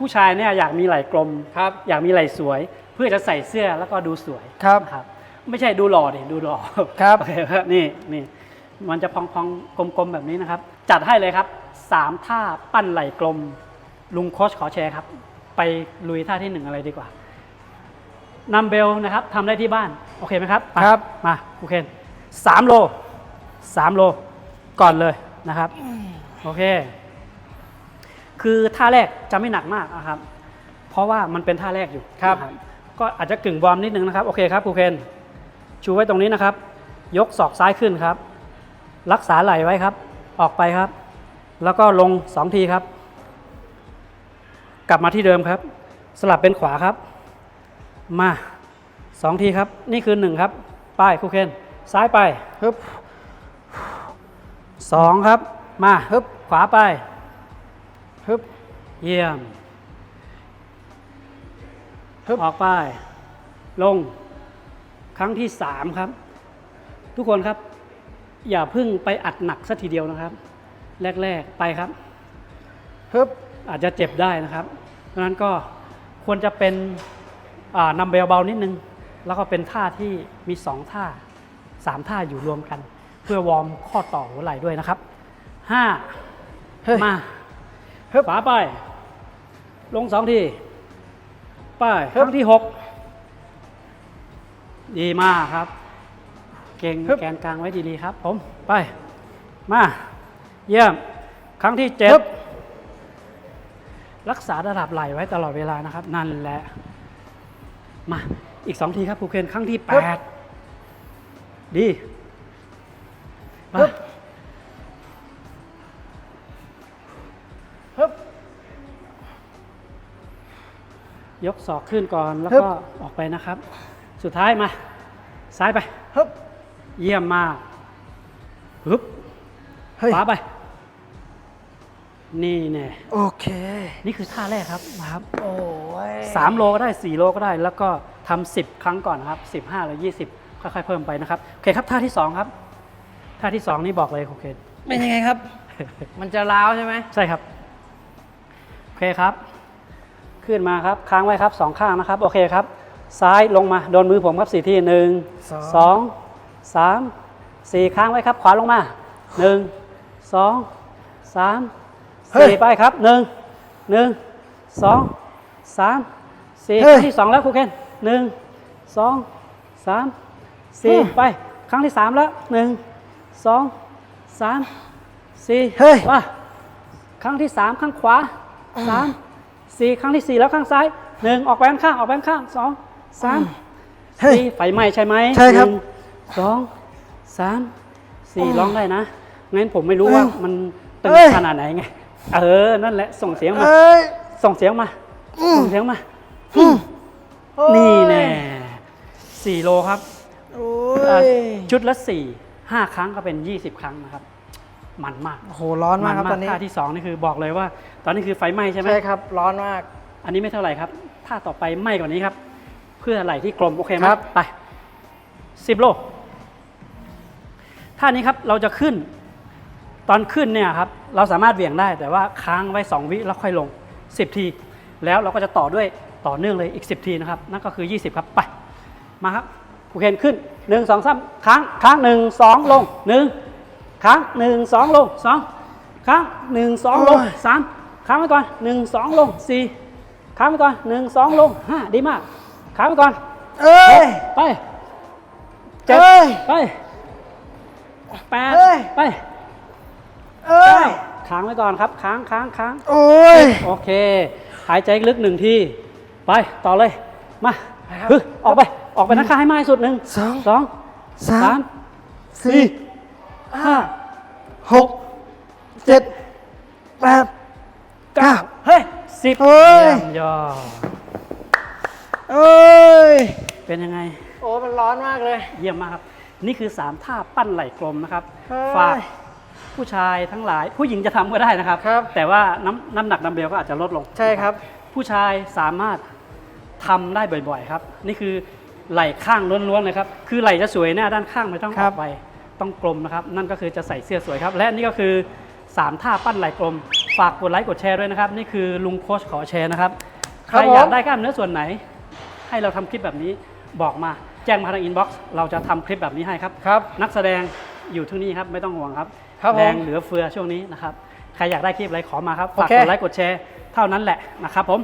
ผู้ชายเนี่ยอยากมีไหล่กลม ครับ อยากมีไหล่สวย เพื่อจะใส่เสื้อแล้วก็ดูสวยครับ นะครับ ไม่ใช่ดูหล่อดิดูหล่อครับ โอเคครับนี่นี่มันจะพองๆกลมๆแบบนี้นะครับ จัดให้เลยครับสามท่าปั้นไหล่กลม ลุงโคชขอแชร์ครับ ไปลุยท่าที่หนึ่งอะไรดีกว่านัมเบลนะครับทำได้ที่บ้าน โอเคไหมครับไปครับ มาโอเคสามโลสามโลก่อนเลยนะครับ โอเค คือท่าแรกจะไม่หนักมากนะครับ เพราะว่ามันเป็นท่าแรกอยู่ครับ นะก็อาจจะกึ่งวอร์มนิดนึงนะครับ โอเคครับครูเคนชูไว้ตรงนี้นะครับ ยกศอกซ้ายขึ้นครับ รักษาไหล่ไว้ครับ ออกไปครับ แล้วก็ลงสองทีครับ กลับมาที่เดิมครับ สลับเป็นขวาครับ มาสองทีครับ นี่คือหนึ่งครับป้ายครูเคนซ้ายไปฮึบสองครับ มาฮึบขวาไปฮึบ เยี่ยมฮึบออกไป ลง ครั้งที่สามครับ ทุกคนครับ อย่าเพึ่งไปอัดหนักสัทีเดียวนะครับ แรก ๆ ไปครับฮึบอาจจะเจ็บได้นะครับดังนั้นก็ควรจะเป็นนัมเบลเบานิดนึง แล้วก็เป็นท่าที่มีสองท่าสามท่าอยู่รวมกัน เพื่อวอร์มข้อต่อหัวไหล่ด้วยนะครับห้าเฮ้ยมาฮึบขวาไป ลงสองทีไปคฮึบรั้งที่หกดีมากครับ เก่งฮึบแกนกลางไว้ดีๆครับ ผมไป มา เยี่ยม ครั้งที่เจ็ดฮึบรักษาระดับไหลไว้ตลอดเวลานะครับ นั่นแหละ มา อีกสองทีครับครูเคนครั้งที่แปดดีไป ยกศอกขึ้นก่อนแล้วฮึบก็ออกไปนะครับ สุดท้ายมา ซ้ายไปฮึบเยี่ยมมากฮึบเฮ้ยขวาไป นี่แน่โอเค นี่คือท่าแรกครับมาครับโอ้ยสามโลก็ได้สี่โลก็ได้ แล้วก็ทำสิบครั้งก่อนนะครับสิบห้าหรือยี่สิบค่อยๆเพิ่มไปนะครับโอเคครับท่าที่สองครับท่าที่สองนี่บอกเลยโอเคเป็นยังไงครับ มันจะร้าวใช่ไหมใช่ครับโอเคครับ ขึ้นมาครับ ค้างไว้ครับสองข้างนะครับ โอเคครับ ซ้ายลงมา โดนมือผมครับสี่ที่หนึ่งสองสองสามสี่ค้างไว้ครับ ขวาลงมาหนึ่งสองสามเฮ้ยสี่ไปครับหนึ่งหนึ่งสองสามสี่เฮ้คยรั้งที่สองแล้วครูเคนหนึ่งสองสามสี่เฮ้ยไป ครั้งที่สามแล้วหนึ่งสองสามสี่เฮ้ยว่าครั้งที่สามข้างขวาสาม สี่ครั้งที่สี่แล้วข้างซ้ายหนึ่งออกไปข้างข้างออกไปข้างข้างสองสามเฮ้ยสี่ไฟไหม้ใช่ไหมใช่ครับ หนึ่งสองสามสี่ร้องได้นะงั้นผมไม่รู้เอ้ยว่ามันตึงเอ้ย ขนาดไหนไงเออนั่นแหละส่งเสียงมา เอ้ย ส่งเสียงมา ส่งเสียงมาอืมนี่แน่สี่โลครับโอ้อะยชุดละสี่ห้าครั้งก็เป็นยี่สิบครั้งนะครับ มันมากโอ้โหร้อนมากครับตอนนี้ท่าที่สองนี่คือบอกเลยว่า ตอนนี้คือไฟไหม้ใช่ไหมใช่ครับ ร้อนมาก อันนี้ไม่เท่าไหร่ครับท่าต่อไปไหม้กว่านี้ครับ เพื่อไหล่ที่กลมโอเคไหมครับไปสิบโลท่านี้ครับเราจะขึ้น ตอนขึ้นเนี่ยครับเราสามารถเหวี่ยงได้แต่ว่าค้างไว้สองวิแล้วค่อยลงสิบที แล้วเราก็จะต่อด้วยต่อเนื่องเลยอีกสิบทีนะครับ นั่นก็คือ 20 ครับไปมาครับผูเคนขึ้นหนึ่งสองสามค้างค้างหนึ่งสองลงหนึ่ง ค้างหนึ่งสองลงสองค้างหนึ่งสองลงโอ้ยสามค้างไว้ก่อนหนึ่งสองลงสี่ค้างไว้ก่อนหนึ่งสองลงห้าดีมากค้างไว้ก่อนเอ้ยไปเจ็ดเอ้ยไปแปดเอ้ยไปเอ้ยค้างไว้ก่อนครับค้างค้างค้างโอ้ยโอเค หายใจลึกหนึ่งทีไปต่อเลยมาไปครับฮึออกไปออกไปนักข่าให้มากที่สุดหนึ่งสองสองสาสามมสี่ ห้าหกเจ็ดแปดเก้า เฮ้ยสิบเฮ้ย เยี่ยมยอดเอ้ย เป็นยังไง โอ้ มันร้อนมากเลย เยี่ยมมากครับ นี่คือ 3 ท่าปั้นไหล่กลมนะครับ เฮ้ยฝากผู้ชายทั้งหลาย ผู้หญิงจะทำก็ได้นะครับ ครับ แต่ว่าน้ำน้ำหนักดัมเบลก็อาจจะลดลง ใช่ครับ ผู้ชายสามารถทำได้บ่อยๆครับ นี่คือไหล่ข้างล้วนๆเลยครับ คือไหล่จะสวยหน้าด้านข้างไม่ต้องอครัอบ กไป ต้องกลมนะครับ นั่นก็คือจะใส่เสื้อสวยครับ และนี่ก็คือ 3 ท่าปั้นไหล่กลม ฝากกดไลค์กดแชร์ด้วยนะครับ นี่คือลุงโคชขอแชร์นะครับคใครัรบผมอยากได้กล้ามเนื้อส่วนไหน ให้เราทำคลิปแบบนี้บอกมา แจ้งมาทางอินบ็อกซ์เราจะทำคลิปแบบนี้ให้ครับครับ นักแสดงอยู่ที่นี่ครับไม่ต้องห่วงครับครับผมแรงเหลือเฟือช่วงนี้นะครับใครอยากได้คลิปอะไรขอมาครับฝากโอเคกดไลค์กดแชร์เท่านั้นแหละนะครับผม